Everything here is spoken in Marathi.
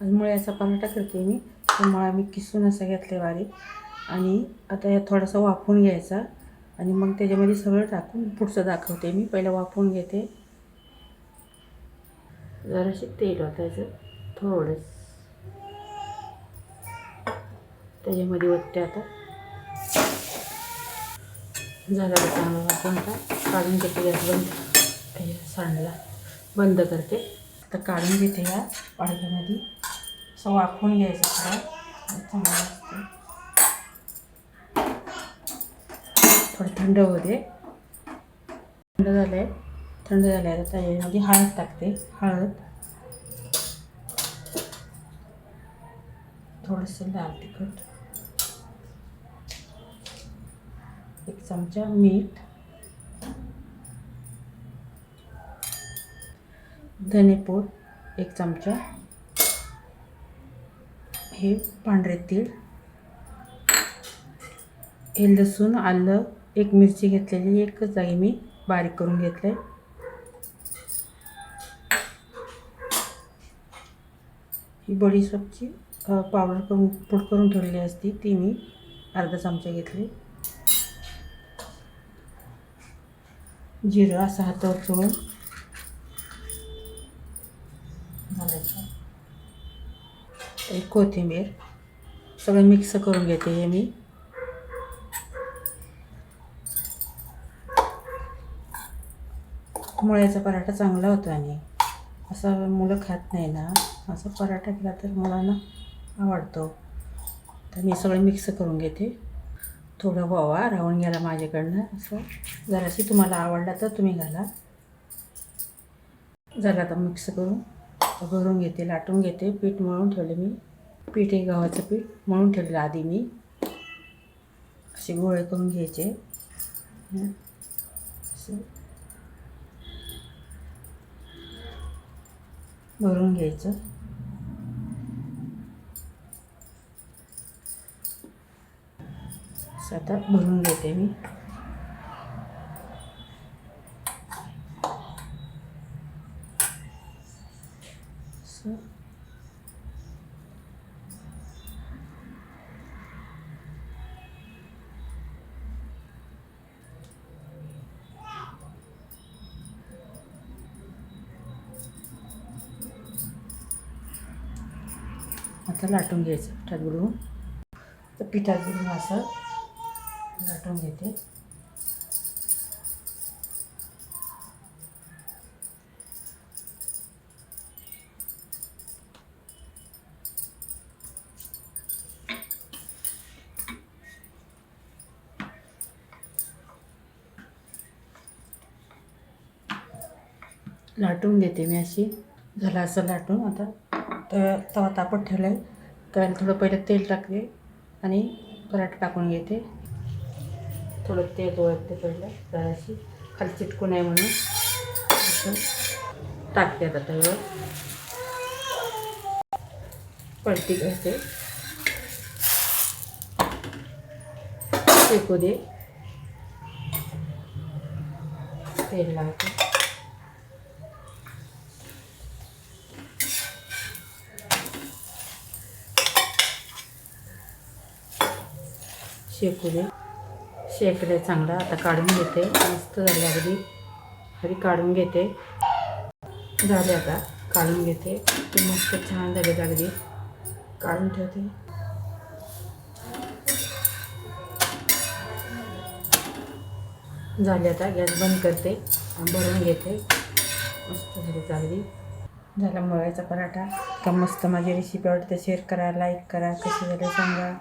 आणि मुळ्याचा पराठा करते मी. तो मुळा मी किसून असा घेतला बारीक. आणि आता या थोडासा वाफून घ्यायचा. आणि मग त्याच्यामध्ये सगळं टाकून पुढचं दाखवते मी. पहिलं वाफून घेते. जरासे तेल वाटायचं थोडंच त्याच्यामध्ये ओतते आता. झाला चांगला वापरून काढून घेते गॅस बंद. सांडला. बंद करते. तर काढून घेते या पाडव्यामध्ये असं वाफवून घ्यायचं थोडं. चांगलं थोडं थंड होऊ दे. थंड झालं आहे थंड झालं आहे आता याच्यामध्ये हळद टाकते. हळद. थोडंसं लाल तिखट. एक चमचा मीठ. धनेपूड एक चमचा. हे पांढरे तीळ. हे लसूण आलं एक मिरची घेतलेली एकच जागी मी बारीक करून घेतलं आहे ही बडीशोपची पावडर करून पूड करून ठेवलेली असती ती मी अर्धा चमचा घेतली. जिरं असं हातावर चोळून. एक कोथिंबीर. सगळं मिक्स करून घेते हे मी. मुळ्याचा पराठा चांगला होतो आणि असा मुलं खात नाही ना असा पराठा केला तर मुलांना आवडतो. तर मी सगळं मिक्स करून घेते. थोडं वावा राहून गेला माझ्याकडनं असं जराशी तुम्हाला आवडला तर तुम्ही घाला. झाला आता मिक्स करून. भरून घेते लाटून घेते पीठ मळून ठेवले मी. पीठ हे गव्हाचं पीठ मळून ठेवलेलं आधी मी. असे गोळे करून घ्यायचे. असं. भरून घ्यायचं. आता भरून घेते मी. असं आता लाटून घ्यायचं पिठात बुडवून तर पिठात बुडवून असं लाटून घेते. लाटून घेते मी अशी. झालं असं लाटून आता. तर तवा तापत ठेवला आहे तर थोडं पहिलं तेल टाकते आणि पराठा टाकून घेते. थोडं तेल ओळखते पहिलं जराशी. खाली चिटकू नये म्हणून. असं टाकते आता त्यावर पलटी घ्यायचे शेकू दे. तेल लावते. शेकू दे शेकले चांगला. आता काढून घेते. मस्त झाले अगदी. अगदी काढून घेते. झाले आता. काढून घेते. ते मस्त छान झाले अगदी. काढून ठेवते. झाले आता. गॅस बंद करते. भरून घेते. मस्त झाले अगदी. झाला मुळ्याचा पराठा. का मस्त माझी रेसिपी आवडते. शेअर करा लाईक करा. कशी झाले सांगा.